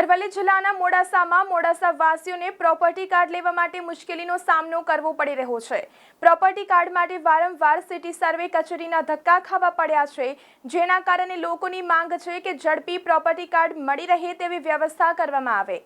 અરવલ્લી જિલ્લાના મોડાસામાં Modasa વાસીઓને property card લેવા માટે મુશ્કેલીનો સામનો કરવો પડી રહ્યો છે. પ્રોપર્ટી કાર્ડ માટે વારંવાર સિટી સર્વે કચેરીના ધક્કા ખાવા પડ્યા છે. જેના કારણે લોકોની માંગ છે કે ઝડપી પ્રોપર્ટી કાર્ડ મળી રહે તેવી વ્યવસ્થા કરવામાં આવે.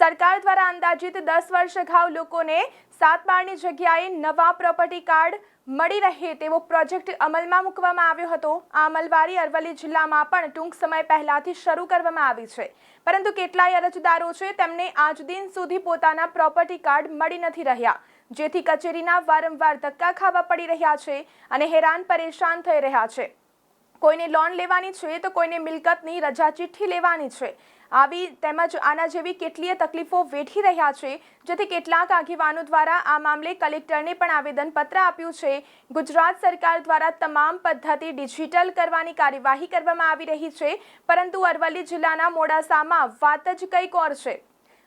સરકાર દ્વારા અંદાજિત દસ વર્ષ અગાઉ લોકોને સાત બારની જગ્યાએ નવા પ્રોપર્ટી કાર્ડ મળી રહે તેવો પ્રોજેક્ટ અમલમાં મૂકવામાં આવ્યો હતો. આ અમલવારી અરવલ્લી જિલ્લામાં પણ ટૂંક સમય પહેલાથી શરૂ કરવામાં આવી છે. પરંતુ કેટલાય અરજદારો છે તેમને આજ દિન સુધી પોતાના પ્રોપર્ટી કાર્ડ મળી નથી રહ્યા, જેથી કચેરીના વારંવાર ધક્કા ખાવા પડી રહ્યા છે અને હેરાન પરેશાન થઈ રહ્યા છે. કોઈને લોન લેવાની છે તો કોઈને મિલકતની રજા ચિઠ્ઠી લેવાની છે. આવી તેમજ આના જેવી કેટલીય તકલીફો વેઠી રહ્યા છે, જેથી કેટલાક આગેવાનો દ્વારા આ મામલે કલેક્ટરને પણ આવેદનપત્ર આપ્યું છે. ગુજરાત સરકાર દ્વારા તમામ પદ્ધતિ ડિજિટલ કરવાની કાર્યવાહી કરવામાં આવી રહી છે, પરંતુ અરવલ્લી જિલ્લાના મોડાસામાં વાત જ કંઈક ઓર છે.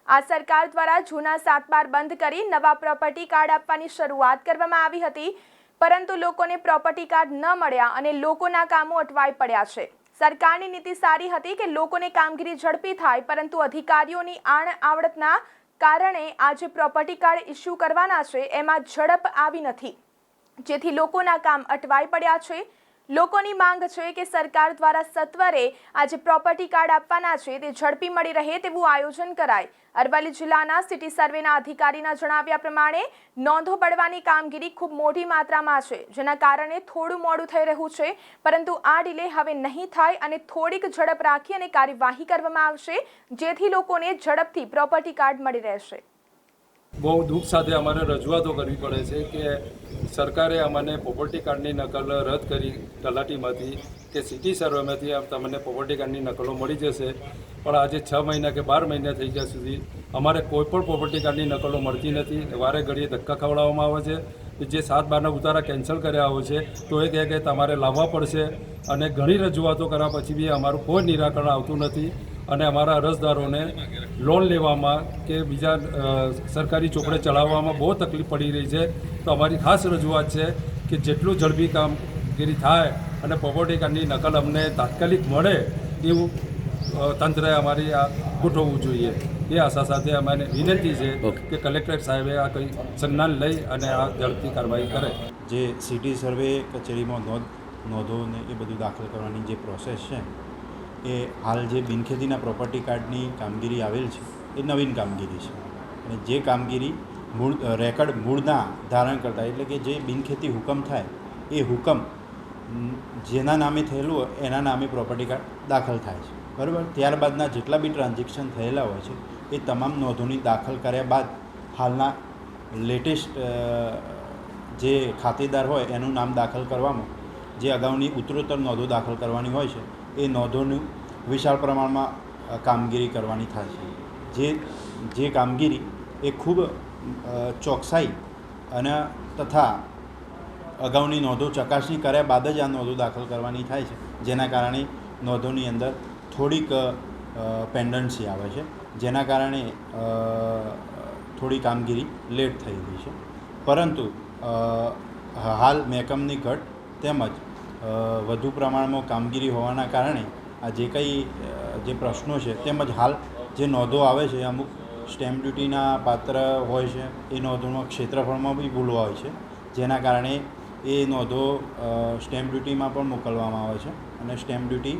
આ સરકાર દ્વારા જૂના સાત બાર બંધ કરી નવા પ્રોપર્ટી કાર્ડ આપવાની શરૂઆત કરવામાં આવી હતી, પરંતુ લોકોને પ્રોપર્ટી કાર્ડ ન મળ્યા અને લોકોના કામો અટવાઈ પડ્યા છે. સરકારની નીતિ સારી હતી કે લોકોને કામગીરી ઝડપી થાય, પરંતુ અધિકારીઓની આણ આવડતના કારણે આજે પ્રોપર્ટી કાર્ડ ઇસ્યુ કરવાના છે, એમાં ઝડપ આવી નથી. જેથી લોકોના કામ અટવાઈ પડ્યા છે. લોકોની માંગ છે કે સરકાર દ્વારા સત્વરે આજે પ્રોપર્ટી કાર્ડ આપવાના છે, તે ઝડપી મળી રહે તેવું આયોજન કરાય. અરવલ્લી જિલ્લાના સિટી સર્વેના અધિકારીના જણાવ્યા પ્રમાણે, નોંધો પડવાની કામગીરી ખૂબ મોટી માત્રામાં છે, જેના કારણે થોડું મોડું થઈ રહ્યું છે, પરંતુ આ ડિલે હવે નહીં થાય અને થોડીક ઝડપ રાખી અને કાર્યવાહી કરવામાં આવશે, જેથી લોકોને ઝડપથી પ્રોપર્ટી કાર્ડ મળી રહેશે. બહુ દુઃખ સાથે અમારે રજૂઆતો કરવી પડે છે કે સરકારે અમને પ્રોપર્ટી કાર્ડની નકલ રદ કરી તલાટીમાંથી કે સિટી સર્વેમાંથી તમને પ્રોપર્ટી કાર્ડની નકલો મળી જશે. પણ આજે છ મહિના કે બાર મહિના થઈ ગયા સુધી અમારે કોઈ પણ પ્રોપર્ટી કાર્ડની નકલો મળતી નથી. વારે ઘડીએ ધક્કા ખવડાવવામાં આવે છે. જે સાત બારના ઉતારા કેન્સલ કર્યા હોય છે, તો એ કહે કે તમારે લાવવા પડશે. અને ઘણી રજૂઆતો કર્યા પછી બી અમારું કોઈ નિરાકરણ આવતું નથી. અને અમારા અરજદારોને લોન લેવામાં કે બીજા સરકારી ચોપડે ચલાવવામાં બહુ તકલીફ પડી રહી છે. તો અમારી ખાસ રજૂઆત છે કે જેટલું ઝડપી કામગીરી થાય અને પ્રોપર્ટી કાર્ડની નકલ અમને તાત્કાલિક મળે એવું તંત્રએ અમારી આ ગોઠવવું જોઈએ. એ આશા સાથે અમારે વિનંતી છે કે કલેક્ટર સાહેબે આ કંઈ સંજ્ઞાન લઈ અને આ ઝડપી કાર્યવાહી કરે. જે સિટી સર્વે કચેરીમાં નોંધ નોંધોને એ બધું દાખલ કરવાની જે પ્રોસેસ છે એ હાલ જે બિનખેતીના પ્રોપર્ટી કાર્ડની કામગીરી આવેલ છે, એ નવીન કામગીરી છે. અને જે કામગીરી મૂળ રેકર્ડ મૂળના ધારણ કરતા, એટલે કે જે બિનખેતી હુકમ થાય, એ હુકમ જેના નામે થયેલું હોય, એના નામે પ્રોપર્ટી કાર્ડ દાખલ થાય છે. બરાબર? ત્યારબાદના જેટલા બી ટ્રાન્ઝેક્શન થયેલા હોય છે, એ તમામ નોંધોની દાખલ કર્યા બાદ, હાલના લેટેસ્ટ જે ખાતેદાર હોય, એનું નામ દાખલ કરવામાં, જે અગાઉની ઉત્તરોત્તર નોંધો દાખલ કરવાની હોય છે એ નોંધોનું વિશાળ પ્રમાણમાં કામગીરી કરવાની થાય છે. જે જે કામગીરી એ ખૂબ ચોકસાઈ અને તથા અગાઉની નોંધો ચકાસણી કર્યા બાદ જ આ નોંધો દાખલ કરવાની થાય છે. જેના કારણે નોંધોની અંદર થોડીક પેન્ડન્સી આવે છે. જેના કારણે થોડી કામગીરી લેટ થઈ ગઈ છે. પરંતુ હાલ મહેકમની ઘટ તેમજ વધુ પ્રમાણમાં કામગીરી હોવાના કારણે આ જે કંઈ જે પ્રશ્નો છે તેમજ હાલ જે નોંધો આવે છે, અમુક સ્ટેમ્પ ડ્યુટીના પાત્ર હોય છે, એ નોંધોમાં ક્ષેત્રફળમાં બી ભૂલો હોય છે, જેના કારણે એ નોંધો સ્ટેમ્પ ડ્યુટીમાં પણ મોકલવામાં આવે છે અને સ્ટેમ્પ ડ્યુટી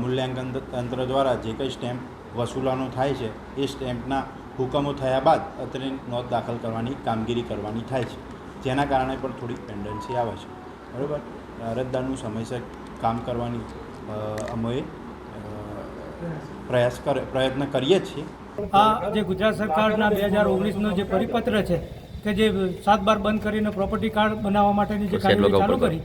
મૂલ્યાંકન તંત્ર દ્વારા જે કંઈ સ્ટેમ્પ વસૂલવાનો થાય છે, એ સ્ટેમ્પના હુકમો થયા બાદ અત્રે નોંધ દાખલ કરવાની કામગીરી કરવાની થાય છે, જેના કારણે પણ થોડીક પેન્ડન્સી આવે છે. બરાબર? અરજદારનું સમયસર કામ કરવાની અમે પ્રયાસ કરે પ્રયત્ન કરીએ જ છીએ. આ જે ગુજરાત સરકારના બે હજાર ઓગણીસનો જે પરિપત્ર છે કે જે સાત બાર બંધ કરીને પ્રોપર્ટી કાર્ડ બનાવવા માટેની જે કાર્યવાહી ચાલુ કરી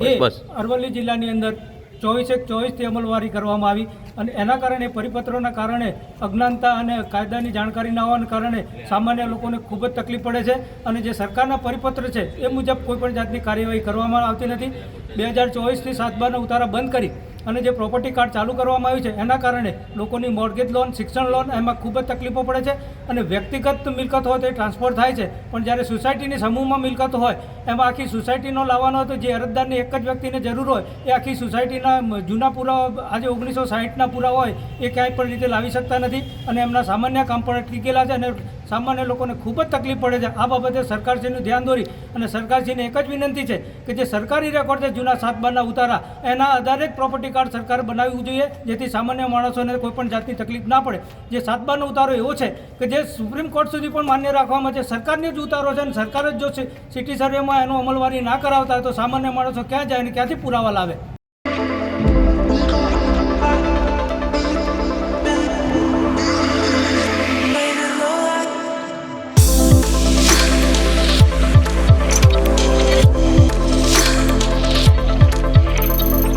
એ અરવલ્લી જિલ્લાની અંદર ચોવીસે ચોવીસથી અમલવારી કરવામાં આવી અને એના કારણે, પરિપત્રોના કારણે, અજ્ઞાનતા અને કાયદાની જાણકારી ના હોવાના કારણે સામાન્ય લોકોને ખૂબ જ તકલીફ પડે છે અને જે સરકારના પરિપત્ર છે એ મુજબ કોઈપણ જાતની કાર્યવાહી કરવામાં આવતી નથી. બે હજાર ચોવીસથી સાત ઉતારા બંધ કરી અને જે પ્રોપર્ટી કાર્ડ ચાલુ કરવામાં આવ્યું છે, એના કારણે લોકોની મોર્ગેજ લોન શિક્ષણ લોન એમાં ખૂબ જ તકલીફો પડે છે અને વ્યક્તિગત મિલકત હોય તો એ ટ્રાન્સફર થાય છે. પણ જ્યારે સોસાયટીની સમૂહમાં મિલકત હોય, એમાં આખી સોસાયટીનો લાવવાનો હોય તો જે અરજદારની એક જ વ્યક્તિને જરૂર હોય, એ આખી સોસાયટીના જૂના પુરાવા, આજે ઓગણીસો સાહીઠના પુરાવા હોય, એ ક્યાંય પણ રીતે લાવી શકતા નથી અને એમના સામાન્ય કામ પણ અટકી ગયેલા છે અને સામાન્ય લોકોને ખૂબ જ તકલીફ પડે છે. આ બાબતે સરકારશ્રીનું ધ્યાન દોરી અને સરકારશ્રીને એક જ વિનંતી છે કે જે સરકારી રેકોર્ડ છે, જૂના સાત બારના ઉતારા, એના આધારે જ પ્રોપર્ટી કાર્ડ સરકારે બનાવવું જોઈએ, જેથી સામાન્ય માણસોને કોઈપણ જાતની તકલીફ ના પડે. જે સાત બારનો ઉતારો એવો છે કે જે સુપ્રીમ કોર્ટ સુધી પણ માન્ય રાખવામાં છે. સરકારની જ ઉતારો છે અને સરકાર જ જો સિટી સર્વેમાં એનો અમલવારી ના કરાવતા તો સામાન્ય માણસો ક્યાં જાય અને ક્યાંથી પુરાવા લાવે?